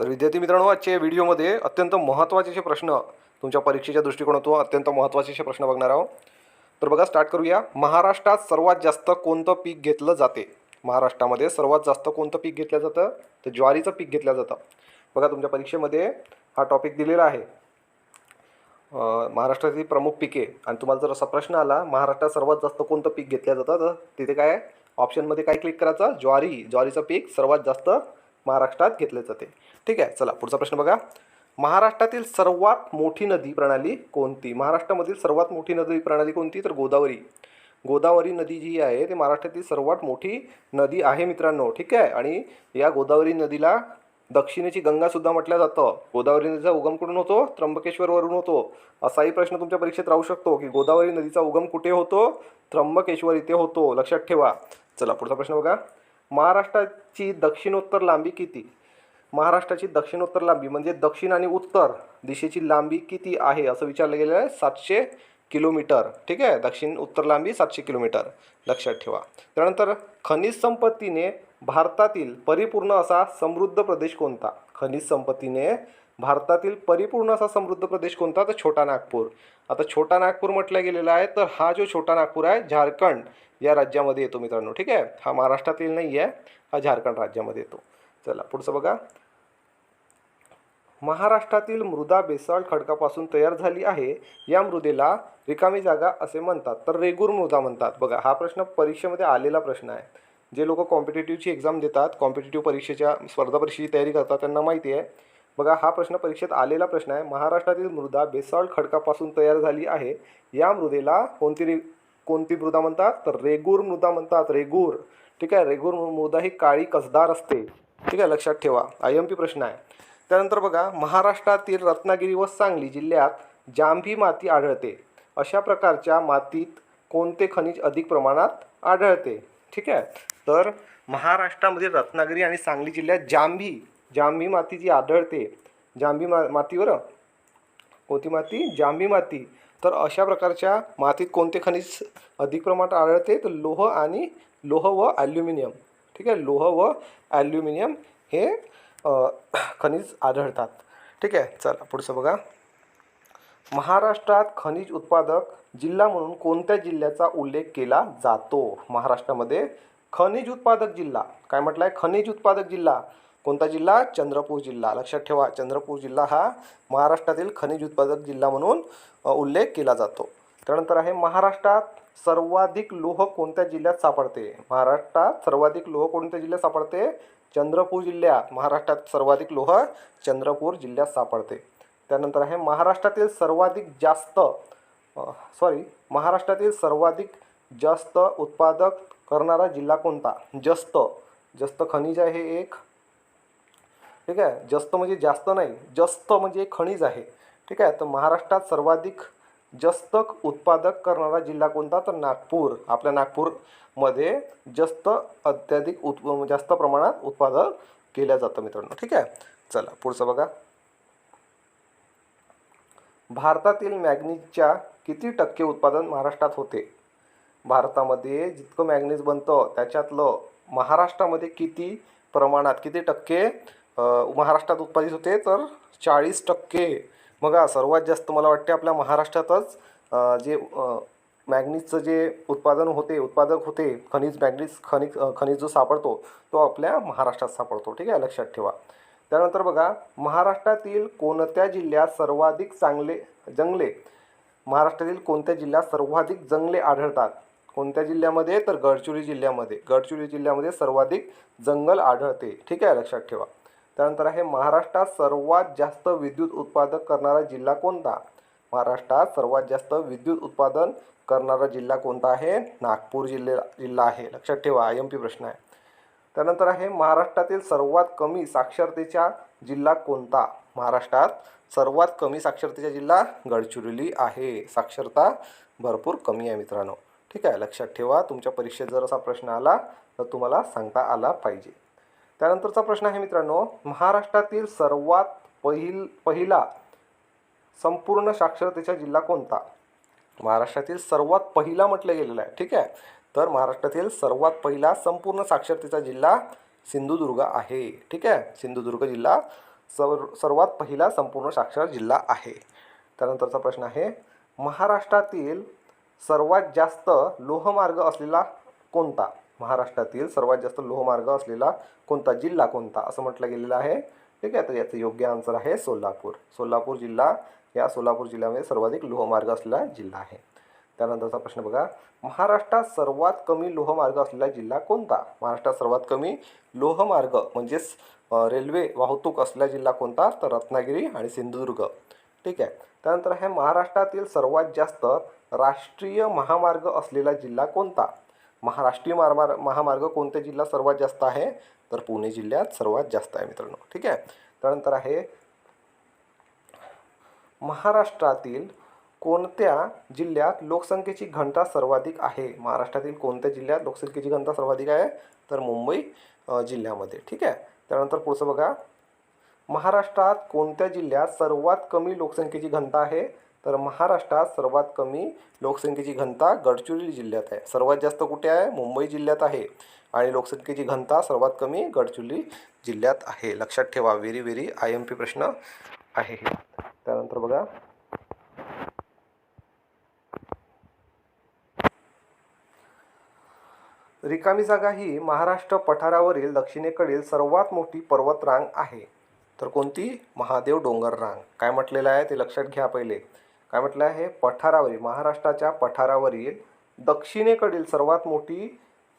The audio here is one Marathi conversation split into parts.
तर विद्यार्थी मित्रांनो आजच्या व्हिडिओमध्ये अत्यंत महत्त्वाचे असे प्रश्न तुमच्या परीक्षेच्या दृष्टिकोनातून अत्यंत महत्त्वाचे असे प्रश्न बघणार आहोत. तर बघा स्टार्ट करूया. महाराष्ट्रात सर्वात जास्त कोणतं पीक घेतलं जाते? महाराष्ट्रामध्ये सर्वात जास्त कोणतं पीक घेतलं जातं? तर ज्वारीचं पीक घेतलं जातं. बघा तुमच्या परीक्षेमध्ये हा टॉपिक दिलेला आहे. महाराष्ट्रातील प्रमुख पिके. आणि तुम्हाला जर असा प्रश्न आला महाराष्ट्रात सर्वात जास्त कोणतं पीक घेतलं जातं? तर तिथे काय ऑप्शनमध्ये काय क्लिक करायचं? ज्वारी. ज्वारीचं पीक सर्वात जास्त महाराष्ट्रात घेतले जाते. ठीक आहे चला पुढचा प्रश्न बघा. महाराष्ट्रातील सर्वात मोठी नदी प्रणाली कोणती? महाराष्ट्रामधील सर्वात मोठी नदी प्रणाली कोणती? तर गोदावरी. गोदावरी नदी जी आहे ती महाराष्ट्रातील सर्वात मोठी नदी आहे मित्रांनो. ठीक आहे आणि या गोदावरी नदीला दक्षिणेची गंगासुद्धा म्हटलं जातं. गोदावरी नदीचा उगम कुठून होतो? त्र्यंबकेश्वरवरून होतो. असाही प्रश्न तुमच्या परीक्षेत राहू शकतो की गोदावरी नदीचा उगम कुठे होतो? त्र्यंबकेश्वर इथे होतो. लक्षात ठेवा. चला पुढचा प्रश्न बघा. महाराष्ट्राची दक्षिणोत्तर लांबी किती? महाराष्ट्राची दक्षिणोत्तर लांबी म्हणजे दक्षिण आणि उत्तर दिशेची लांबी किती आहे असं विचारलं गेलेलं आहे. सातशे किलोमीटर. ठीक आहे? दक्षिण उत्तर लांबी सातशे किलोमीटर. लक्षात ठेवा. त्यानंतर खनिज संपत्तीने भारतातील परिपूर्ण असा समृद्ध प्रदेश कोणता? खनिज संपत्तीने भारतातील परिपूर्ण असा समृद्ध प्रदेश कोणता? तर छोटा नागपूर. आता छोटा नागपूर म्हटलं गेलेला आहे तर हा जो छोटा नागपूर आहे झारखंड या राज्यामध्ये येतो मित्रांनो ठीक आहे? हा महाराष्ट्रातील नाही आहे हा झारखंड राज्यामध्ये येतो. चला पुढचं बघा. महाराष्ट्रातील मृदा बेसाल्ट खडकापासून तयार झाली आहे. या मृदेला रिकामी जागा असे म्हणतात तर रेगूर मृदा म्हणतात. बघा हा प्रश्न परीक्षेमध्ये आलेला प्रश्न आहे. जे लोक कॉम्पिटेटिव्हची एक्झाम देतात कॉम्पिटेटिव्ह परीक्षेच्या स्पर्धा परीक्षेची तयारी करतात त्यांना माहिती आहे. बघा हा प्रश्न परीक्षेत आलेला प्रश्न आहे. महाराष्ट्रातील मृदा बेसाल्ट खडकापासून तयार झाली आहे. या मृदेला कोणती रे कोणती मृदा म्हणतात? तर रेगूर मृदा म्हणतात. रेगूर. ठीक आहे? रेगूर मृदा ही काळी कसदार असते. ठीक आहे? लक्षात ठेवा. आय एम पी प्रश्न आहे. त्यानंतर बघा महाराष्ट्रातील रत्नागिरी व सांगली जिल्ह्यात जांभी माती आढळते. अशा प्रकारच्या मातीत कोणते खनिज अधिक प्रमाणात आढळते? ठीक आहे? तर महाराष्ट्रामध्ये रत्नागिरी आणि सांगली जिल्ह्यात जांभी जांभी माती जी आढळते. जांभी मा मातीवर? कोणती माती? जांभी माती. तर अशा प्रकारच्या मातीत कोणते खनिज अधिक प्रमाणात आढळते? तर लोह आणि लोह व ॲल्युमिनियम. ठीक आहे? लोह व ॲल्युमिनियम हे खनिज आढळतात. ठीक आहे? चला पुढचं बघा. महाराष्ट्रात खनिज उत्पादक जिल्हा म्हणून कोणत्या जिल्ह्याचा उल्लेख केला जातो? महाराष्ट्रामध्ये खनिज उत्पादक जिल्हा. काय म्हटलं आहे खनिज उत्पादक जिल्हा. कोणता जिल्हा? चंद्रपूर जिल्हा. लक्षात ठेवा चंद्रपूर जिल्हा हा महाराष्ट्रातील खनिज उत्पादक जिल्हा म्हणून उल्लेख केला जातो. त्यानंतर आहे महाराष्ट्रात सर्वाधिक लोह कोणत्या जिल्ह्यात सापडते? महाराष्ट्रात सर्वाधिक लोह कोणत्या जिल्ह्यात सापडते? चंद्रपूर जिल्ह्यात. महाराष्ट्रात सर्वाधिक लोह चंद्रपूर जिल्ह्यात सापडते. त्यानंतर आहे महाराष्ट्रातील सर्वाधिक जास्त सॉरी महाराष्ट्रातील सर्वाधिक जास्त उत्पादक करणारा जिल्हा कोणता? जस्त. जस्त खनिज आहे हे एक. ठीक आहे? जस्त म्हणजे जास्त नाही जस्त म्हणजे एक खनिज आहे. ठीक आहे? तर महाराष्ट्रात सर्वाधिक जास्त उत्पादक करणारा जिल्हा कोणता? तर नागपूर. आपल्या नागपूरमध्ये जास्त अत्याधिक उत् म्हणजे जास्त प्रमाणात उत्पादन केलं जातं मित्रांनो. ठीक आहे? चला पुढचं बघा. भारतातील मॅग्नीजच्या किती टक्के उत्पादन महाराष्ट्रात होते? भारतामध्ये जितकं मॅग्नीज बनतं त्याच्यातलं महाराष्ट्रामध्ये किती प्रमाणात किती टक्के महाराष्ट्रात उत्पादित होते तर चाळीस टक्के. बघा सर्वात जास्त मला वाटते आपल्या महाराष्ट्रातच जे मॅग्नीजचं जे उत्पादन होते उत्पादक होते खनिज मॅग्नीज खनिज खनिज जो सापडतो तो आपल्या महाराष्ट्रात सापडतो. ठीक आहे लक्षात ठेवा. त्यानंतर बघा महाराष्ट्रातील कोणत्या जिल्ह्यात सर्वाधिक चांगले जंगले? महाराष्ट्रातील कोणत्या जिल्ह्यात सर्वाधिक जंगले आढळतात? कोणत्या जिल्ह्यामध्ये? तर गडचिरोली जिल्ह्यामध्ये. गडचिरोली जिल्ह्यामध्ये सर्वाधिक जंगल आढळते. ठीक आहे लक्षात ठेवा. त्यानंतर आहे महाराष्ट्रात सर्वात जास्त विद्युत उत्पादक करणारा जिल्हा कोणता? महाराष्ट्रात सर्वात जास्त विद्युत उत्पादन करणारा जिल्हा कोणता आहे? नागपूर जिल्हे जिल्हा आहे. लक्षात ठेवा आय एम पी प्रश्न आहे. त्यानंतर आहे महाराष्ट्रातील सर्वात कमी साक्षरतेचा जिल्हा कोणता? महाराष्ट्रात सर्वात कमी साक्षरतेचा जिल्हा गडचिरोली आहे. साक्षरता भरपूर कमी आहे मित्रांनो. ठीक आहे लक्षात ठेवा तुमच्या परीक्षेत जर असा प्रश्न आला तर तुम्हाला सांगता आला पाहिजे. त्यानंतरचा प्रश्न आहे मित्रांनो महाराष्ट्रातील सर्वात पहिल पहिला संपूर्ण साक्षरतेचा जिल्हा कोणता? महाराष्ट्रातील सर्वात पहिला म्हटलं गेलेलं आहे ठीक आहे? तर महाराष्ट्रातील सर्वात पहिला संपूर्ण साक्षरतेचा जिल्हा सिंधुदुर्ग आहे ठीक आहे? सिंधुदुर्ग जिल्हा सर सर्वात पहिला संपूर्ण साक्षर जिल्हा आहे. त्यानंतरचा प्रश्न आहे महाराष्ट्रातील सर्वात जास्त लोहमार्ग असलेला कोणता? महाराष्ट्रातील सर्वात जास्त लोहमार्ग असलेला कोणता? जिल्हा कोणता? असं म्हटलं गेलेलं आहे. ठीक आहे तर याचं योग्य आन्सर आहे सोलापूर. सोलापूर जिल्हा या सोलापूर जिल्ह्यामध्ये सर्वाधिक लोहमार्ग असलेला जिल्हा आहे. त्यानंतरचा प्रश्न बघा. महाराष्ट्रात सर्वात कमी लोहमार्ग असलेला जिल्हा कोणता? महाराष्ट्रात सर्वात कमी लोहमार्ग म्हणजेच रेल्वे वाहतूक असलेला जिल्हा कोणता? तर रत्नागिरी आणि सिंधुदुर्ग. ठीक आहे. त्यानंतर आहे महाराष्ट्रातील सर्वात जास्त राष्ट्रीय महामार्ग असलेला जिल्हा कोणता? महाराष्ट्रीय मार्मार महामार्ग कोणत्या जिल्ह्यात सर्वात जास्त आहे? तर पुणे जिल्ह्यात सर्वात जास्त आहे मित्रांनो. ठीक आहे? त्यानंतर आहे महाराष्ट्रातील कोणत्या जिल्ह्यात लोकसंख्येची घनता सर्वाधिक आहे? महाराष्ट्रातील कोणत्या जिल्ह्यात लोकसंख्येची घनता सर्वाधिक आहे? तर मुंबई जिल्ह्यामध्ये. ठीक आहे? त्यानंतर पुढचं बघा. महाराष्ट्रात कोणत्या जिल्ह्यात सर्वात कमी लोकसंख्येची घनता आहे? तर महाराष्ट्रात सर्वात कमी लोकसंख्येची घनता गडचिरोली जिल्ह्यात आहे. सर्वात जास्त कुठे आहे? मुंबई जिल्ह्यात आहे. आणि लोकसंख्येची घनता सर्वात कमी गडचिरोली जिल्ह्यात आहे. लक्षात ठेवा very very I M P प्रश्न आहे त्यानंतर बघा. रिकामी जागा ही महाराष्ट्र पठारावरील दक्षिणेकडील सर्वात मोठी पर्वतरांग आहे. तर कोणती? महादेव डोंगर रांग काय म्हटलेलं आहे ते लक्षात घ्या पहिले. काय म्हटलं आहे? पठारावरील महाराष्ट्राच्या पठारावरील दक्षिणेकडील सर्वात मोठी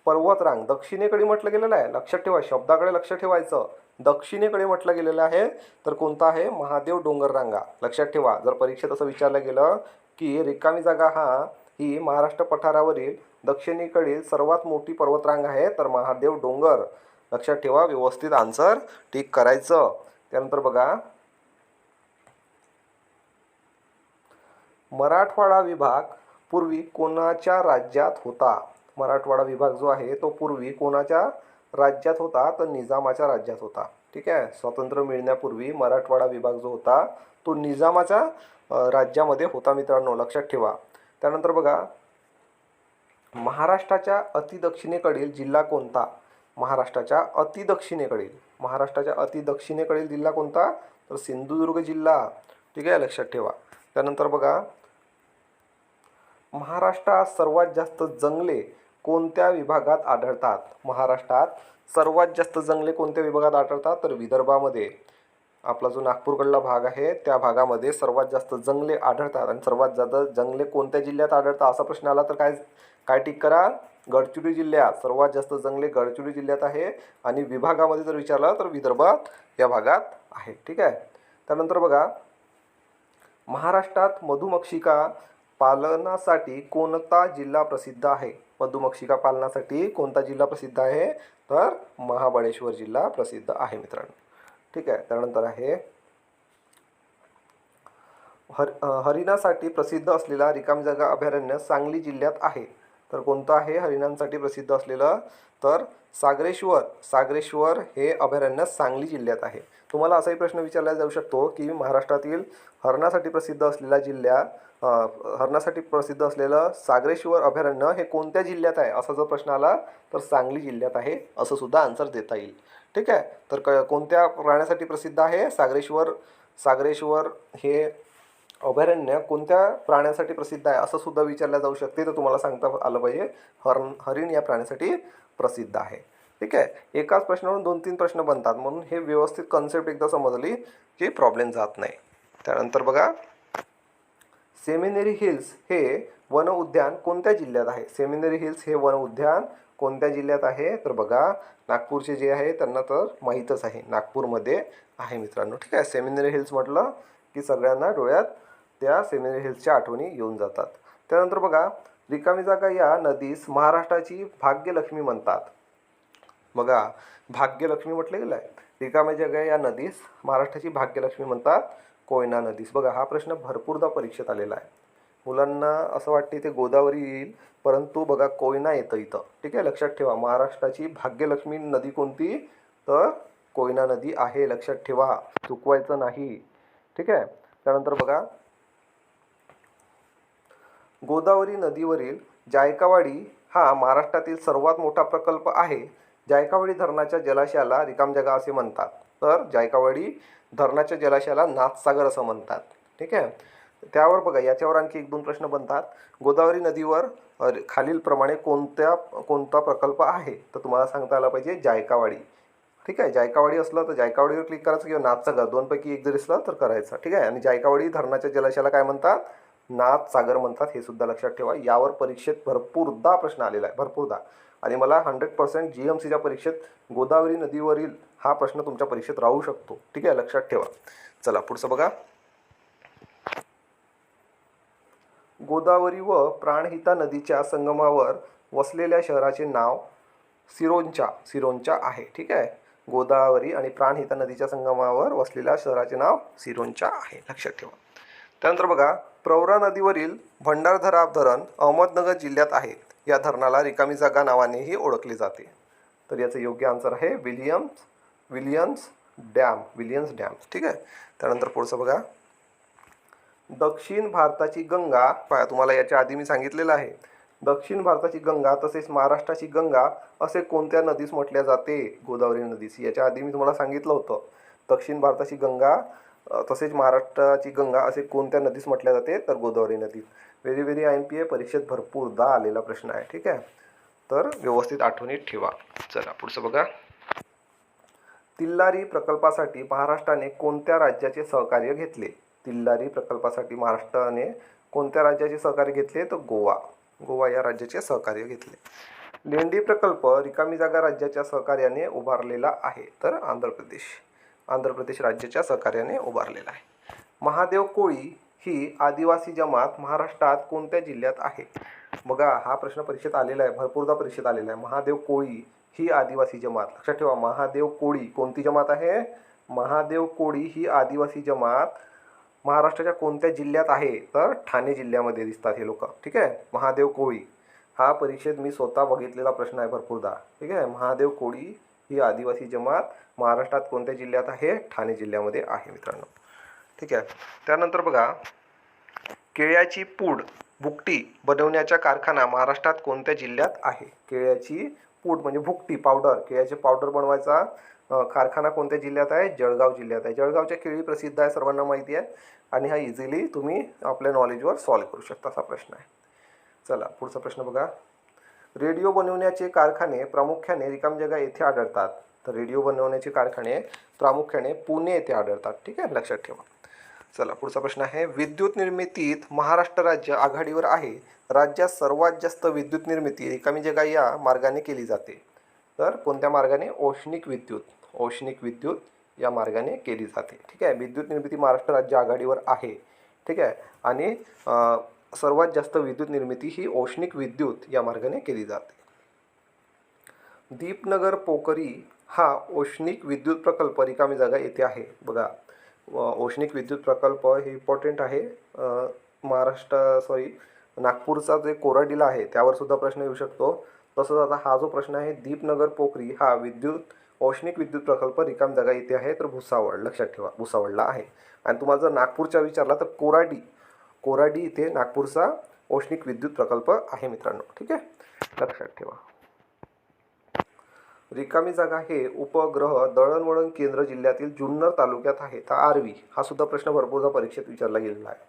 पर्वतरांग. दक्षिणेकडे म्हटलं गेलेलं आहे. लक्षात ठेवा शब्दाकडे लक्ष ठेवायचं. दक्षिणेकडे म्हटलं गेलेलं आहे तर कोणता आहे? महादेव डोंगर रांगा लक्षात ठेवा जर परीक्षेत असं विचारलं गेलं की रिकामी जागा हा ही महाराष्ट्र पठारावरील दक्षिणेकडील सर्वात मोठी पर्वतरांग आहे तर महादेव डोंगर. लक्षात ठेवा व्यवस्थित आन्सर टिक करायचं. त्यानंतर बघा मराठवाडा विभाग पूर्वी कोणाच्या राज्यात होता? मराठवाडा विभाग जो आहे तो पूर्वी कोणाच्या राज्यात होता? तर निजामाच्या राज्यात होता. ठीक आहे? स्वातंत्र्य मिळण्यापूर्वी मराठवाडा विभाग जो होता तो निजामाच्या राज्यामध्ये होता मित्रांनो. लक्षात ठेवा. त्यानंतर बघा. महाराष्ट्राच्या अतिदक्षिणेकडील जिल्हा कोणता? महाराष्ट्राच्या अतिदक्षिणेकडील. महाराष्ट्राच्या अतिदक्षिणेकडील जिल्हा कोणता? तर सिंधुदुर्ग जिल्हा. ठीक आहे? लक्षात ठेवा. त्यानंतर बघा महाराष्ट्रात सर्वात जास्त जंगले कोणत्या विभागात आढळतात? महाराष्ट्रात सर्वात जास्त जंगले कोणत्या विभागात आढळतात? तर विदर्भामध्ये. आपला जो नागपूरकडला भाग आहे त्या भागामध्ये सर्वात जास्त जंगले आढळतात आणि सर्वात जास्त जंगले कोणत्या जिल्ह्यात आढळतात असा प्रश्न आला तर काय काय टिक करा? गडचिरोली जिल्ह्यात सर्वात जास्त जंगले गडचिरोली जिल्ह्यात आहे आणि विभागामध्ये जर विचारलं तर विदर्भात या भागात आहे ठीक आहे? त्यानंतर बघा महाराष्ट्रात मधुमक्षिका पालनासाठी कोणता जिल्हा प्रसिद्ध आहे? मधुमक्षिका पालनासाठी कोणता जिल्हा प्रसिद्ध आहे? तर महाबळेश्वर जिल्हा प्रसिद्ध आहे मित्रांनो. ठीक आहे त्यानंतर आहे हर हरिणासाठी प्रसिद्ध असलेला रिकामी जागा अभयारण्य सांगली जिल्ह्यात आहे. तर कोणतं आहे? हरिणांसाठी प्रसिद्ध असलेलं तर सागरेश्वर. सागरेश्वर हे अभयारण्य सांगली जिल्ह्यात आहे. तुम्हाला असाही प्रश्न विचारला जाऊ शकतो की महाराष्ट्रातील हरणासाठी प्रसिद्ध असलेला जिल्हा हरणासाठी प्रसिद्ध असलेलं सागरेश्वर अभयारण्य हे कोणत्या जिल्ह्यात आहे? असा जर प्रश्न आला तर सांगली जिल्ह्यात आहे असं सुद्धा आन्सर देता येईल. ठीक आहे? तर क कोणत्या प्राण्यासाठी प्रसिद्ध आहे? सागरेश्वर सागरेश्वर हे अभयारण्य कोणत्या प्राण्यासाठी प्रसिद्ध आहे? असं सुद्धा विचारलं जाऊ शकते. तर तुम्हाला सांगता आलं पाहिजे हरण हरिण या प्राण्यासाठी प्रसिद्ध आहे. ठीक आहे? एकाच प्रश्नावरून दोन तीन प्रश्न बनतात. म्हणून हे व्यवस्थित कन्सेप्ट एकदा समजली की प्रॉब्लेम जात नाही. त्यानंतर बघा. सेमिनेरी हिल्स हे वन उद्यान कोणत्या जिल्ह्यात आहे? सेमिनेरी हिल्स हे वन उद्यान कोणत्या जिल्ह्यात आहे? तर बघा नागपूरचे जे आहे त्यांना तर माहीतच आहे. नागपूरमध्ये आहे मित्रांनो. ठीक आहे? सेमिनरी हिल्स म्हटलं की सगळ्यांना डोळ्यात त्या सेमिनरी हिल्सच्या आठवणी येऊन जातात. त्यानंतर बघा रिकामी जागा या नदीस महाराष्ट्राची भाग्यलक्ष्मी म्हणतात. बघा भाग्यलक्ष्मी म्हटलं गेलं आहे रिकाम्या जागा या नदीस महाराष्ट्राची भाग्यलक्ष्मी म्हणतात कोयना नदीस. बघा हा प्रश्न भरपूरदा परीक्षेत आलेला आहे. मुलांना असं वाटते ते गोदावरी येईल परंतु बघा कोयना येतं इथं. ठीक आहे लक्षात ठेवा. महाराष्ट्राची भाग्यलक्ष्मी नदी कोणती? तर कोयना नदी आहे लक्षात ठेवा. चुकवायचं नाही. ठीक आहे? त्यानंतर बघा गोदावरी नदीवरील जायकावाडी हा महाराष्ट्रातील सर्वात मोठा प्रकल्प आहे. जायकावाडी धरणाच्या जलाशयाला रिकाम जागा असे म्हणतात. तर जायकावाडी धरणाच्या जलाशयाला नाथसागर असं म्हणतात. ठीक आहे? त्यावर बघा याच्यावर आणखी एक दोन प्रश्न बनतात. गोदावरी नदीवर खालीलप्रमाणे कोणत्या कोणता प्रकल्प आहे? तर तुम्हाला सांगता आला पाहिजे जायकावाडी. ठीक आहे? जायकावाडी असलं तर जायकावाडीवर क्लिक करायचं किंवा नाथसागर दोनपैकी एक जर असलं तर करायचं. ठीक आहे? आणि जायकावाडी धरणाच्या जलाशयाला काय म्हणतात? नाथ सागर म्हणतात हे सुद्धा लक्षात ठेवा. यावर परीक्षेत भरपूरदा प्रश्न आलेला आहे. भरपूरदा. आणि मला हंड्रेड पर्सेंट जी एम सीच्या परीक्षेत गोदावरी नदीवरील हा प्रश्न तुमच्या परीक्षेत राहू शकतो. ठीक आहे? लक्षात ठेवा. चला पुढचं बघा. गोदावरी व प्राणहिता नदीच्या संगमावर वसलेल्या शहराचे नाव सिरोंचा सिरोंचा आहे. ठीक आहे? गोदावरी आणि प्राणहिता नदीच्या संगमावर वसलेल्या शहराचे नाव सिरोंचा आहे. लक्षात ठेवा. त्यानंतर बघा प्रवरा नदीवरील भंडारधरा धरण अहमदनगर जिल्ह्यात आहे. या धरणाला रिकामी जागा नावानेही ओळखले जाते. तर याचं योग्य आन्सर आहे Williams Williams dam Williams dam. ठीक आहे? त्यानंतर पुढचं बघा. दक्षिण भारताची गंगा पहा तुम्हाला याच्या आधी मी सांगितलेलं आहे. दक्षिण भारताची गंगा तसेच महाराष्ट्राची गंगा असे कोणत्या नदीस म्हटल्या जाते? गोदावरी नदीस. याच्या आधी मी तुम्हाला सांगितलं होतं. दक्षिण भारताची गंगा तसेच महाराष्ट्राची गंगा असे कोणत्या नदीस म्हटल्या जाते? तर गोदावरी नदीत very very I M P ए परीक्षेत भरपूरदा आलेला प्रश्न आहे ठीक आहे? तर व्यवस्थित आठवणीत ठेवा. चला पुढचं बघा. तिल्लारी प्रकल्पासाठी महाराष्ट्राने कोणत्या राज्याचे सहकार्य घेतले? तिल्लारी प्रकल्पासाठी महाराष्ट्राने कोणत्या राज्याचे सहकार्य घेतले? तर गोवा. गोवा या राज्याचे सहकार्य घेतले. लेंडी प्रकल्प रिकामी जागा राज्याच्या सहकार्याने उभारलेला आहे. तर आंध्र प्रदेश. आंध्र प्रदेश राज्याच्या सहकार्याने उभारलेला आहे. महादेव कोळी ही आदिवासी जमात महाराष्ट्रात कोणत्या जिल्ह्यात आहे? बघा हा प्रश्न परीक्षेत आलेला आहे भरपूरदा परीक्षेत आलेला आहे. महादेव कोळी ही आदिवासी जमात. लक्षात ठेवा महादेव कोळी कोणती जमात आहे? महादेव कोळी ही आदिवासी जमात महाराष्ट्राच्या कोणत्या जिल्ह्यात आहे? तर ठाणे जिल्ह्यामध्ये दिसतात हे लोक. ठीक आहे? महादेव कोळी. हा परीक्षेत मी स्वतः बघितलेला प्रश्न आहे भरपूरदा. ठीक आहे? महादेव कोळी ही आदिवासी जमात महाराष्ट्रात कोणत्या जिल्ह्यात आहे? ठाणे जिल्ह्यामध्ये आहे मित्रांनो. ठीक आहे. त्यानंतर बघा केळ्याची पूड भुकटी बनवण्याचा कारखाना महाराष्ट्रात कोणत्या जिल्ह्यात आहे? केळ्याची पूड म्हणजे भुकटी पावडर. केळ्याचे पावडर बनवायचा कारखाना कोणत्या जिल्ह्यात आहे? जळगाव जिल्ह्यात आहे. जळगावच्या केळी प्रसिद्ध आहे सर्वांना माहिती आहे. आणि हा इझिली तुम्ही आपल्या नॉलेजवर सॉल्व्ह करू शकता असा प्रश्न आहे. चला पुढचा प्रश्न बघा. रेडिओ बनवण्याचे कारखाने प्रामुख्याने रिकाम जगा येथे आढळतात. तर रेडिओ बनवण्याचे कारखाने प्रामुख्याने पुणे येथे आढळतात. ठीक आहे? लक्षात ठेवा. चला पुढचा प्रश्न आहे. विद्युत निर्मितीत महाराष्ट्र राज्य आघाडीवर आहे. राज्यात सर्वात जास्त विद्युत निर्मिती रिकामी जगा या मार्गाने केली जाते. तर कोणत्या मार्गाने? औष्णिक विद्युत. औष्णिक विद्युत या मार्गाने केली जाते. ठीक आहे? विद्युत निर्मिती महाराष्ट्र राज्य आघाडीवर आहे. ठीक आहे? आणि सर्वात जास्त विद्युत निर्मिती ही औष्णिक विद्युत या मार्गाने केली जाते. दीपनगर पोकरी हा औष्णिक विद्युत प्रकल्प रिकामी जागा येथे आहे. बघा औष्णिक विद्युत प्रकल्प हे इम्पॉर्टंट आहे. महाराष्ट्र सॉरी नागपूरचा जे कोराडीला आहे त्यावर सुद्धा प्रश्न येऊ शकतो. तसंच आता हा जो प्रश्न आहे दीपनगर पोखरी हा विद्युत औष्णिक विद्युत प्रकल्प रिकाम जागा इथे आहे तर भुसावळ लक्षात ठेवा भुसावळला आहे. आणि तुम्हाला जर नागपूरच्या विचारला तर कोराडी कोराडी इथे नागपूरचा औष्णिक विद्युत प्रकल्प आहे मित्रांनो. ठीक आहे? लक्षात ठेवा. रिकामी जागा हे उपग्रह दळणवळण केंद्र जिल्ह्यातील जुन्नर तालुक्यात आहे. तर आरवी हा सुद्धा प्रश्न भरपूरदा परीक्षेत विचारला गेलेला आहे.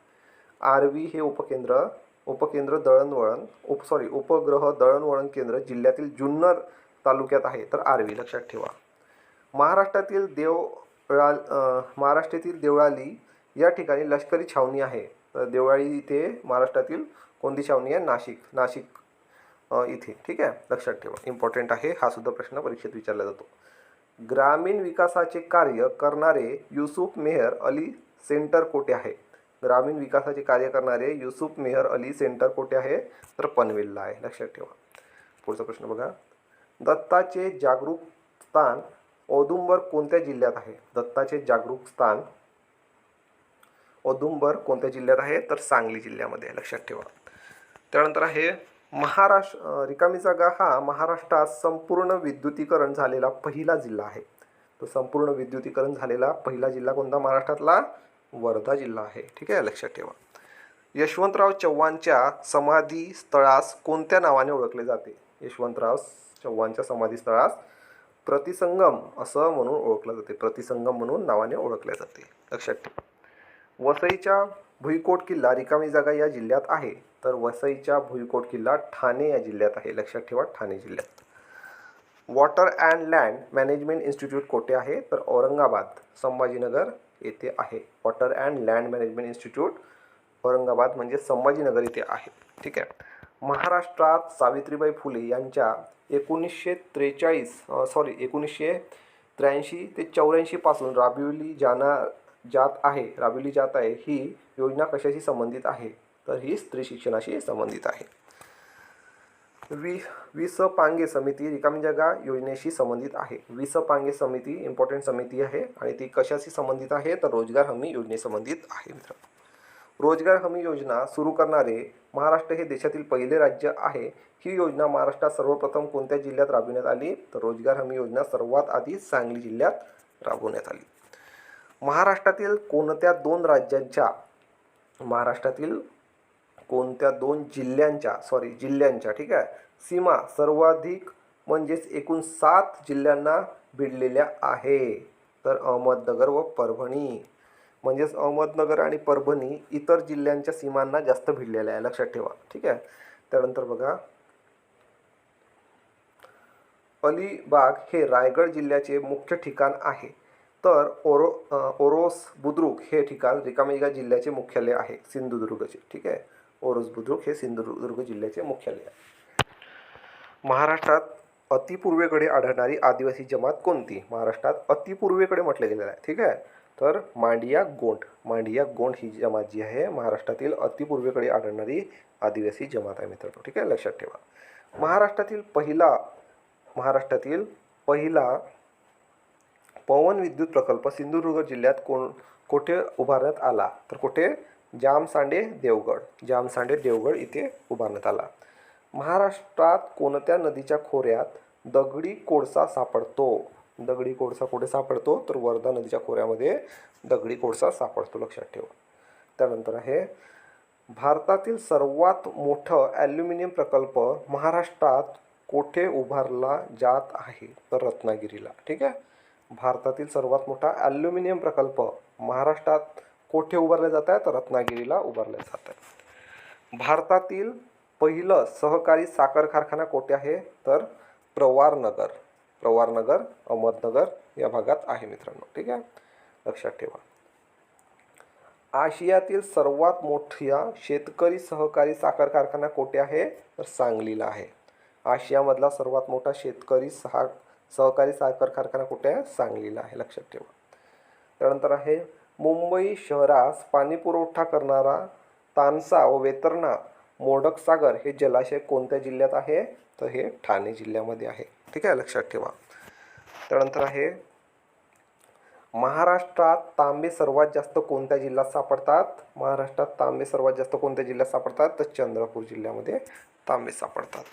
आरवी हे उपकेंद्र उपकेंद्र दळणवळण उप सॉरी उपग्रह दळणवळण केंद्र जिल्ह्यातील जुन्नर तालुक्यात आहे. तर आरवी लक्षात ठेवा. महाराष्ट्रातील देवळा महाराष्ट्रातील देवळाली या ठिकाणी लष्करी छावणी आहे. तर इथे महाराष्ट्रातील कोणती छावणी आहे नाशिक नाशिक इथे. ठीक आहे? लक्षात ठेवा. इम्पॉर्टंट आहे हा सुद्धा प्रश्न परीक्षेत विचारला जातो. ग्रामीण विकासाचे कार्य करणारे युसुफ मेहर अली सेंटर कोठे आहे? ग्रामीण विकासाचे कार्य करणारे युसुफ मेहर अली सेंटर कोठे आहे? तर पनवेलला आहे. लक्षात ठेवा. पुढचा प्रश्न बघा. दत्ताचे जागरूक स्थान औदुंबर कोणत्या जिल्ह्यात आहे? दत्ताचे जागरूक स्थान औदुंबर कोणत्या जिल्ह्यात आहे? तर सांगली जिल्ह्यामध्ये आहे. लक्षात ठेवा. त्यानंतर आहे महाराष्ट्र रिकामी जागा. हा महाराष्ट्रात संपूर्ण विद्युतीकरण झालेला पहिला जिल्हा आहे. तर संपूर्ण विद्युतीकरण झालेला पहिला जिल्हा कोणता? महाराष्ट्रातला वर्धा जिल्हा आहे. ठीक आहे? लक्षात ठेवा. यशवंतराव चव्हाणच्या समाधी स्थळास कोणत्या नावाने ओळखले जाते? यशवंतराव चव्हाणच्या समाधी स्थळास प्रतिसंगम असं म्हणून ओळखलं जाते. प्रतिसंगम म्हणून नावाने ओळखले जाते. लक्षात ठेवा. वसईच्या भुईकोट किल्ला रिकामी जागा या जिल्ह्यात आहे. तर वसईच्या भुईकोट किल्ला ठाणे या जिल्ह्यात आहे. लक्षात ठेवा ठाणे जिल्ह्यात. Water and land management institute कोठे आहे? तर औरंगाबाद संभाजीनगर येथे आहे. Water and land management institute Aurangabad म्हणजे संभाजीनगर येथे आहे. ठीक आहे. महाराष्ट्रात सावित्रीबाई फुले यांच्या एकोणीसशे त्रेचाळीस सॉरी एकोणीसशे त्र्याऐंशी ते चौऱ्याऐंशीपासून राबिवली जाणार जात आहे राबविली जात आहे ही योजना कशाशी संबंधित आहे? तर ही स्त्री शिक्षणाशी संबंधित आहे. वि स पांगे समिती रिकामी जागा योजनेशी संबंधित आहे. विस पांगे समिती इम्पॉर्टंट समिती आहे आणि ती कशाशी संबंधित आहे? तर रोजगार हमी योजनेसंबंधित आहे मित्रांनो रोजगार हमी योजना सुरू करणारे महाराष्ट्र हे देशातील पहिले राज्य आहे. ही योजना महाराष्ट्रात सर्वप्रथम कोणत्या जिल्ह्यात राबविण्यात आली? तर रोजगार हमी योजना सर्वात आधी सांगली जिल्ह्यात राबवण्यात आली. महाराष्ट्रातील कोणत्या दोन राज्यांच्या महाराष्ट्रातील कोणत्या दोन जिल्ह्यांच्या सॉरी जिल्ह्यांच्या ठीक आहे? सीमा सर्वाधिक म्हणजेच एकूण सात जिल्ह्यांना भिडलेल्या आहे. तर अहमदनगर व परभणी. म्हणजेच अहमदनगर आणि परभणी इतर जिल्ह्यांच्या सीमांना जास्त भिडलेल्या आहे. लक्षात ठेवा. ठीक आहे? त्यानंतर बघा. अलिबाग हे रायगड जिल्ह्याचे मुख्य ठिकाण आहे. तर ओरो ओरोस बुद्रुक हे ठिकाण रिकामेगा जिल्ह्याचे मुख्यालय आहे सिंधुदुर्गचे. ठीक आहे? ओरोस बुद्रुक हे सिंधुदुर्ग जिल्ह्याचे मुख्यालय आहे. महाराष्ट्रात अतिपूर्वेकडे आढळणारी आदिवासी जमात कोणती? महाराष्ट्रात अतिपूर्वेकडे म्हटलं गेलेलं आहे. ठीक आहे? तर मांडिया गोंड. मांडिया गोंड ही जमात जी आहे महाराष्ट्रातील अतिपूर्वेकडे आढळणारी आदिवासी जमात आहे मित्रांनो. ठीक आहे? लक्षात ठेवा. महाराष्ट्रातील पहिला महाराष्ट्रातील पहिला पवन विद्युत प्रकल्प सिंधुदुर्ग जिल्ह्यात कोण कोठे उभारण्यात आला? तर कुठे? जामसांडे देवगड. जामसांडे देवगड इथे उभारण्यात आला. महाराष्ट्रात कोणत्या नदीच्या खोऱ्यात दगडी कोळसा सापडतो? दगडी कोळसा कुठे सापडतो? तर वर्धा नदीच्या खोऱ्यामध्ये दगडी कोळसा सापडतो. लक्षात ठेवा. त्यानंतर आहे भारतातील सर्वात मोठं ॲल्युमिनियम प्रकल्प महाराष्ट्रात कोठे उभारला जात आहे? तर रत्नागिरीला. ठीक आहे? भारतातील सर्वात मोठा ॲल्युमिनियम प्रकल्प महाराष्ट्रात कोठे उभारले जात आहे तर रत्नागिरीला उभारले जात आहे भारतातील पहिलं सहकारी साखर कारखाना कोठे आहे? तर प्रवारनगर प्रवारनगर अहमदनगर या भागात आहे मित्रांनो. ठीक आहे? लक्षात ठेवा. आशियातील सर्वात मोठ्या शेतकरी सहकारी साखर कारखाना कोठे आहे? तर सांगलीला आहे. आशियामधला सर्वात मोठा शेतकरी सहा सहकारी साखर कारखाना कुठे आहे? सांगलीला आहे लक्षात ठेवा. त्यानंतर आहे मुंबई शहरास पाणी पुरवठा करणारा तानसा व वेतरणा मोडक सागर हे जलाशय कोणत्या जिल्ह्यात आहे? तर हे ठाणे जिल्ह्यामध्ये आहे. ठीक आहे लक्षात ठेवा. त्यानंतर आहे महाराष्ट्रात तांबे सर्वात जास्त कोणत्या जिल्ह्यात सापडतात? महाराष्ट्रात तांबे सर्वात जास्त कोणत्या जिल्ह्यात सापडतात? तर चंद्रपूर जिल्ह्यामध्ये तांबे सापडतात.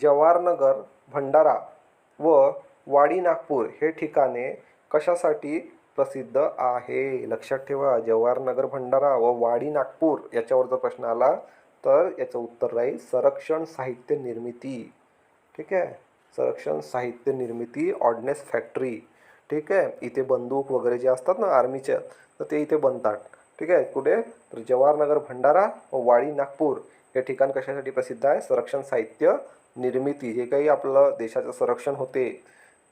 जवाहरनगर भंडारा व वाडी नागपूर हे ठिकाणे कशासाठी प्रसिद्ध आहे? लक्षात ठेवा जवाहरनगर भंडारा व वाडी नागपूर याच्यावर जर प्रश्न आला तर याचं उत्तर राहील संरक्षण साहित्य निर्मिती. ठीक आहे? संरक्षण साहित्य निर्मिती ऑर्डनेस फॅक्टरी. ठीक आहे? इथे बंदूक वगैरे जे असतात ना आर्मीच्या तर ते इथे बनतात. ठीक आहे? कुठे? तर जवाहरनगर भंडारा व वाडी नागपूर हे ठिकाण कशासाठी प्रसिद्ध आहे? संरक्षण साहित्य निर्मिती जे काही आपलं देशाचं संरक्षण होते.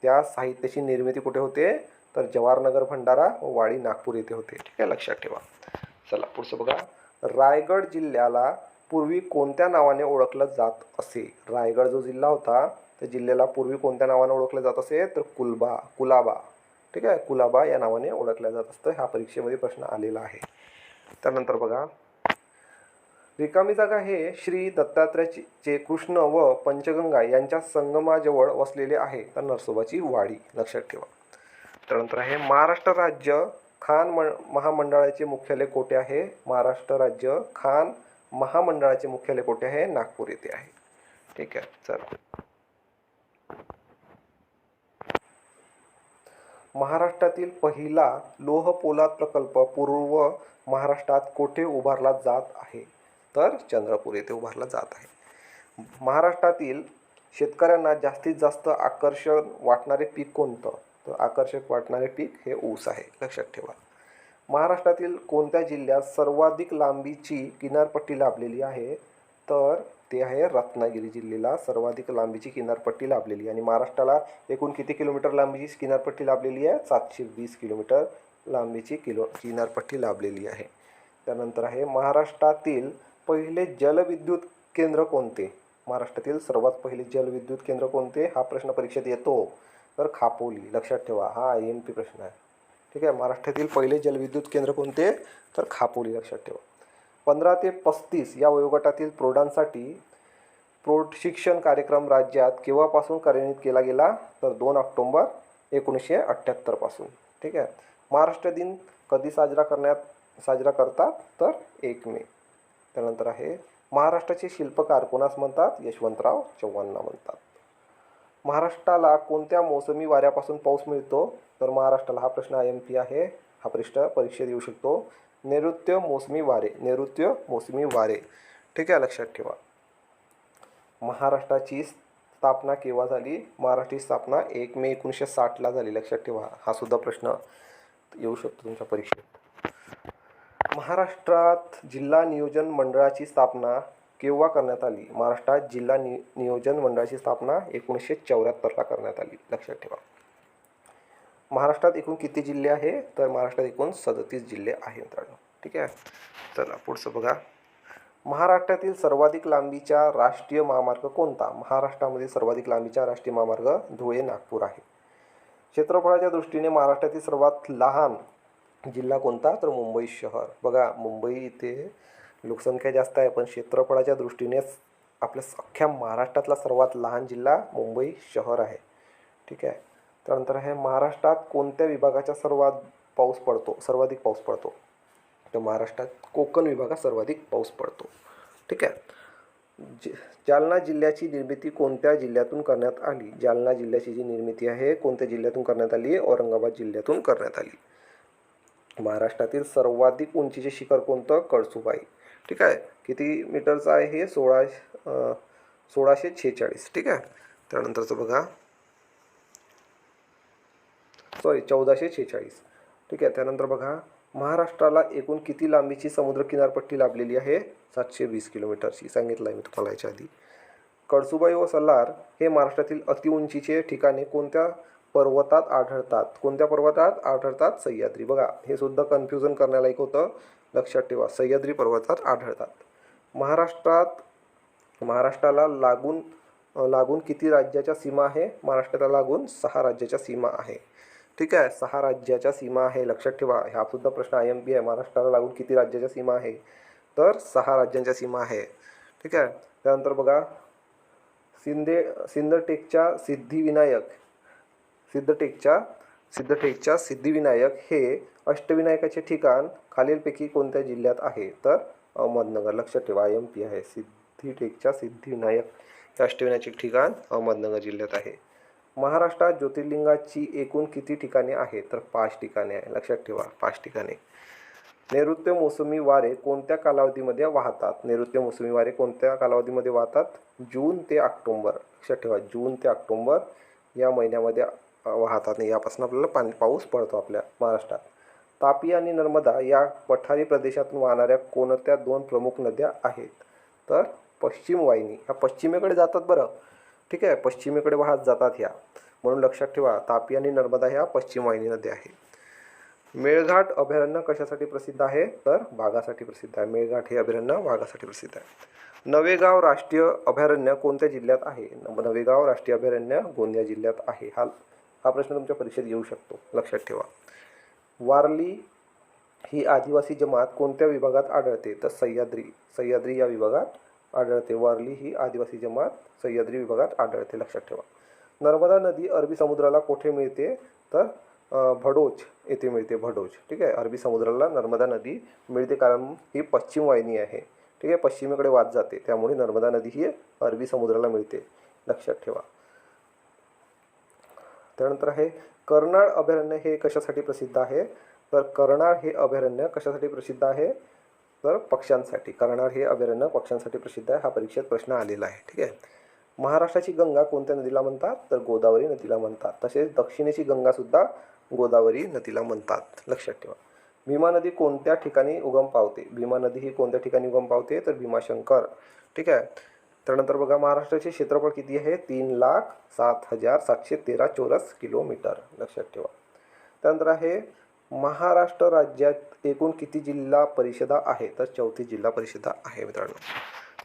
त्या साहित्याची निर्मिती कुठे होते? तर जवाहरनगर भंडारा व वाडी नागपूर येथे होते. ठीक आहे लक्षात ठेवा. चला पुढचं बघा. रायगड जिल्ह्याला पूर्वी कोणत्या नावाने ओळखलं जात असे? रायगड जो जिल्हा होता त्या जिल्ह्याला पूर्वी कोणत्या नावाने ओळखलं जात असे? तर कुलबा कुलाबा. ठीक आहे कुलाबा या नावाने ओळखल्या जात असतं. ह्या परीक्षेमध्ये प्रश्न आलेला आहे. त्यानंतर बघा रिकामी जागा हे श्री दत्तात्रयाचे कृष्ण व पंचगंगा यांच्या संगमाजवळ वसलेले आहे. तर नरसोबाची वाडी लक्षात ठेवा. त्यानंतर आहे महाराष्ट्र राज्य खान म महामंडळाचे मुख्यालय कोठे आहे? महाराष्ट्र राज्य खान महामंडळाचे मुख्यालय कोठे आहे? नागपूर येथे आहे. ठीक आहे चला. महाराष्ट्रातील पहिला लोह पोलाद प्रकल्प पूर्व महाराष्ट्रात कोठे उभारला जात आहे? तर चंद्रपूर येथे उभारला जात आहे. महाराष्ट्रातील शेतकऱ्यांना जास्तीत जास्त आकर्षण वाटणारे पीक कोणतं? तर आकर्षक वाटणारे पीक हे ऊस आहे. लक्षात ठेवा. महाराष्ट्रातील कोणत्या जिल्ह्यात सर्वाधिक लांबीची किनारपट्टी लाभलेली आहे? तर ते आहे रत्नागिरी जिल्ह्याला सर्वाधिक लांबीची किनारपट्टी लाभलेली आणि महाराष्ट्राला एकूण किती किलोमीटर लांबीची किनारपट्टी लाभलेली आहे? सातशे वीस किलोमीटर लांबीची किलो किनारपट्टी लाभलेली आहे. त्यानंतर आहे महाराष्ट्रातील पहिले जलविद्युत केंद्र कोणते? महाराष्ट्रातील सर्वात पहिले जलविद्युत केंद्र कोणते? हा प्रश्न परीक्षेत येतो. तर खापोली लक्षात ठेवा हा आय एम पी प्रश्न आहे. ठीक आहे महाराष्ट्रातील पहिले जलविद्युत केंद्र कोणते? तर खापोली लक्षात ठेवा. पंधरा ते पस्तीस या वयोगटातील प्रौढांसाठी प्रौढ शिक्षण कार्यक्रम राज्यात केव्हापासून कार्यान्वित केला गेला? तर दोन ऑक्टोंबर एकोणीसशे अठ्ठ्याहत्तरपासून ठीक आहे महाराष्ट्र दिन कधी साजरा करण्यात साजरा करतात? तर एक मे. त्यानंतर आहे महाराष्ट्राचे शिल्पकार कोणास म्हणतात? यशवंतराव चव्हाणना म्हणतात. महाराष्ट्राला कोणत्या मोसमी वाऱ्यापासून पाऊस मिळतो? तर महाराष्ट्राला हा प्रश्न आय एम पी आहे. हा प्रश्न परीक्षेत येऊ शकतो. नैऋत्य मोसमी वारे नैऋत्य मोसमी वारे. ठीक आहे लक्षात ठेवा. महाराष्ट्राची स्थापना केव्हा झाली? महाराष्ट्राची स्थापना एक मे एकोणीसशे साठला झाली. लक्षात ठेवा. हा सुद्धा प्रश्न येऊ शकतो तुमच्या परीक्षेत. महाराष्ट्रात जिल्हा नियोजन मंडळाची स्थापना केव्हा करण्यात आली? महाराष्ट्रात जिल्हा नि नियोजन मंडळाची स्थापना एकोणीसशे चौऱ्याहत्तरला करण्यात आली. लक्षात ठेवा. महाराष्ट्रात एकूण किती जिल्हे आहे? तर महाराष्ट्रात एकूण सदतीस जिल्हे आहे मित्रांनो. ठीक आहे? चला पुढचं बघा. महाराष्ट्रातील सर्वाधिक लांबीचा राष्ट्रीय महामार्ग कोणता? महाराष्ट्रामध्ये सर्वाधिक लांबीचा राष्ट्रीय महामार्ग धुळे नागपूर आहे. क्षेत्रफळाच्या दृष्टीने महाराष्ट्रातील सर्वात लहान जिल्हा कोणता? तर मुंबई शहर. बघा मुंबई इथे लोकसंख्या जास्त आहे पण क्षेत्रफळाच्या दृष्टीने आपल्या अख्ख्या महाराष्ट्रातला सर्वात लहान जिल्हा मुंबई शहर आहे. ठीक आहे? त्यानंतर आहे महाराष्ट्रात कोणत्या विभागाचा सर्वात पाऊस पडतो? सर्वाधिक पाऊस पडतो? तर महाराष्ट्रात कोकण विभागात सर्वाधिक पाऊस पडतो. ठीक आहे? ज जालना जिल्ह्याची निर्मिती कोणत्या जिल्ह्यातून करण्यात आली? जालना जिल्ह्याची जी निर्मिती आहे कोणत्या जिल्ह्यातून करण्यात आली? आहे औरंगाबाद जिल्ह्यातून करण्यात आली. महाराष्ट्रातील सर्वाधिक उंचीचे शिखर कोणतं? कळसुबाई. ठीक आहे? किती मीटरचं आहे हे? सोळा सोळाशे छेचाळीस. ठीक आहे? त्यानंतरचं बघा. सॉरी चौदाशे छेचाळीस. ठीक आहे? त्यानंतर बघा. महाराष्ट्राला एकूण किती लांबीची समुद्र किनारपट्टी लाभलेली आहे? सातशे वीस किलोमीटरची. सांगितलं आहे मी तुम्हाला याच्या आधी. कळसुबाई व सल्लार हे महाराष्ट्रातील अतिउंचीचे ठिकाणे कोणत्या पर्वतात आढळतात. कोणत्या पर्वतात? आढळतात सह्याद्री. बघा हे सुद्धा कन्फ्युजन करण्यालायक होतं. लक्षात ठेवा सह्याद्री पर्वतात आढळतात. महाराष्ट्रात महाराष्ट्राला लागून लागून किती राज्याच्या सीमा आहे? महाराष्ट्राला लागून सहा राज्याच्या सीमा आहे. ठीक आहे सहा राज्याच्या सीमा आहे. लक्षात ठेवा हा सुद्धा प्रश्न आय एम पी आहे. महाराष्ट्राला लागून किती राज्याच्या सीमा आहे? तर सहा राज्यांच्या सीमा आहे. ठीक आहे त्यानंतर बघा सिंधे सिंदटेकच्या सिद्धिविनायक. सिद्धटेकच्या सिद्धटेकच्या सिद्धिविनायक हे अष्टविनायकाचे ठिकाण खालीलपैकी कोणत्या जिल्ह्यात आहे? तर अहमदनगर लक्षात ठेवा आय एम पी आहे. सिद्धिटेकच्या सिद्धिविनायक हे अष्टविनायकाचे ठिकाण अहमदनगर जिल्ह्यात आहे. महाराष्ट्रात ज्योतिर्लिंगाची एकूण किती ठिकाणे आहेत? तर पाच ठिकाणे आहे. लक्षात ठेवा पाच ठिकाणे. नैऋत्य मोसमी वारे कोणत्या कालावधीमध्ये वाहतात? नैऋत्य मोसमी वारे कोणत्या कालावधीमध्ये वाहतात? जून ते ऑक्टोंबर. लक्षात ठेवा जून ते ऑक्टोंबर या महिन्यामध्ये वाहतात यापासून आपल्याला पाणी पाऊस पडतो आपल्या महाराष्ट्रात. तापी आणि नर्मदा या पठारी प्रदेशातून वाहणाऱ्या कोणत्या दोन प्रमुख नद्या आहेत? तर पश्चिम वाहिनी. ह्या पश्चिमेकडे जातात बरं. ठीक आहे? पश्चिमेकडे वाहत जातात ह्या. म्हणून लक्षात ठेवा तापी आणि नर्मदा ह्या पश्चिम वाहिनी नद्या आहेत. मेळघाट अभयारण्य कशासाठी प्रसिद्ध आहे? तर वाघासाठी प्रसिद्ध आहे. मेळघाट हे अभयारण्य वाघासाठी प्रसिद्ध आहे. नवेगाव राष्ट्रीय अभयारण्य कोणत्या जिल्ह्यात आहे? नवेगाव राष्ट्रीय अभयारण्य गोंदिया जिल्ह्यात आहे. हा हा प्रश्न तुमच्या परीक्षेत येऊ शकतो. लक्षात ठेवा. वारली ही आदिवासी जमात कोणत्या विभागात आढळते? तर सह्याद्री सह्याद्री या विभागात आढळते. वारली ही आदिवासी जमात सह्याद्री विभागात आढळते. लक्षात ठेवा. नर्मदा नदी अरबी समुद्राला कोठे मिळते? तर भडोच येथे मिळते. भडोच. ठीक आहे? अरबी समुद्राला नर्मदा नदी मिळते कारण ही पश्चिम वाहिनी आहे. ठीक आहे? पश्चिमेकडे वाद जाते. त्यामुळे नर्मदा नदी ही अरबी समुद्राला मिळते. लक्षात ठेवा. त्यानंतर आहे कर्नाळ अभयारण्य हे कशासाठी प्रसिद्ध आहे? तर कर्नाळ हे अभयारण्य कशासाठी प्रसिद्ध आहे? तर पक्ष्यांसाठी. कर्नाळ हे अभयारण्य पक्ष्यांसाठी प्रसिद्ध आहे हा परीक्षेत प्रश्न आलेला आहे. ठीक आहे? महाराष्ट्राची गंगा कोणत्या नदीला म्हणतात? तर गोदावरी नदीला म्हणतात. तसेच दक्षिणेची गंगासुद्धा गोदावरी नदीला म्हणतात. लक्षात ठेवा. भीमा नदी कोणत्या ठिकाणी उगम पावते? भीमा नदी ही कोणत्या ठिकाणी उगम पावते? तर भीमाशंकर. ठीक आहे? त्यानंतर बघा महाराष्ट्राचे क्षेत्रफळ किती आहे? तीन लाख सात हजार सातशे तेरा चौरस किलोमीटर. लक्षात ठेवा. त्यानंतर आहे महाराष्ट्र राज्यात एकूण किती जिल्हा परिषदा आहे? तर चौथी जिल्हा परिषदा आहे मित्रांनो.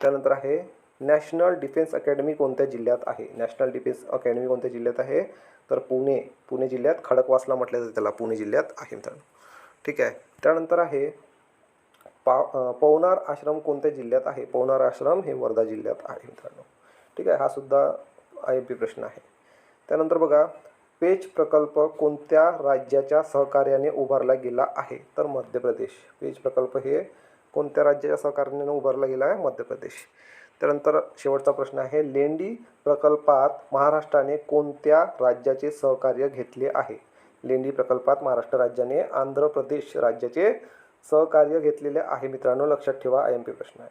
त्यानंतर आहे नॅशनल डिफेन्स अकॅडमी कोणत्या जिल्ह्यात आहे? नॅशनल डिफेन्स अकॅडमी कोणत्या जिल्ह्यात आहे? तर पुणे पुणे जिल्ह्यात खडकवासला म्हटलं जातं त्याला पुणे जिल्ह्यात आहे मित्रांनो. ठीक आहे. त्यानंतर आहे पा पवनार आश्रम कोणत्या जिल्ह्यात आहे? पवनार आश्रम हे वर्धा जिल्ह्यात आहे मित्रांनो. ठीक आहे हा सुद्धा आय एम पी प्रश्न आहे. त्यानंतर बघा पेच प्रकल्प कोणत्या राज्याच्या सहकार्याने उभारला गेला आहे? तर मध्य प्रदेश. पेच प्रकल्प हे कोणत्या राज्याच्या सहकार्याने उभारला गेला आहे? मध्य प्रदेश. त्यानंतर शेवटचा प्रश्न आहे लेंडी प्रकल्पात महाराष्ट्राने कोणत्या राज्याचे सहकार्य घेतले आहे? लेंडी प्रकल्पात महाराष्ट्र राज्याने आंध्र प्रदेश राज्याचे सहकार्य घेतलेले आहे मित्रांनो. लक्षात ठेवा आय एम पी प्रश्न आहे.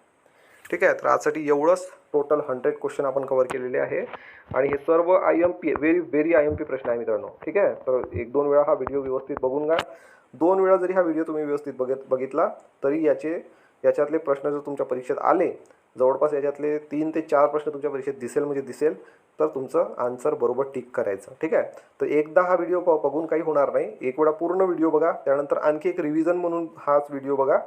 ठीक आहे तर आजसाठी एवढंच. टोटल हंड्रेड क्वेश्चन आपण कवर केलेले आहे. आणि हे सर्व I M P very very I M P प्रश्न आहे मित्रांनो. ठीक आहे तर एक दोन वेळा हा व्हिडिओ व्यवस्थित बघून घ्या. दोन वेळा जरी हा व्हिडिओ तुम्ही व्यवस्थित बघत बघितला तरी याचे याच्यातले प्रश्न जर तुमच्या परीक्षेत आले जवळपास याच्यातले तीन ते चार प्रश्न तुमच्या परीक्षेत दिसेल म्हणजे दिसेल तर तुमचं आन्सर बरोबर टिक करायचं. ठीक आहे? तर एकदा हा व्हिडिओ ब बघून काही होणार नाही. एक वेळा पूर्ण व्हिडिओ बघा त्यानंतर आणखी एक रिव्हिजन म्हणून हाच व्हिडिओ बघा.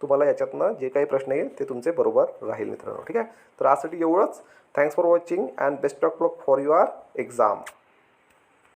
तुम्हाला याच्यातनं जे काही प्रश्न येईल ते तुमचे बरोबर राहील मित्रांनो. ठीक आहे? तर आजसाठी एवढंच. Thanks for watching and best of luck for your exam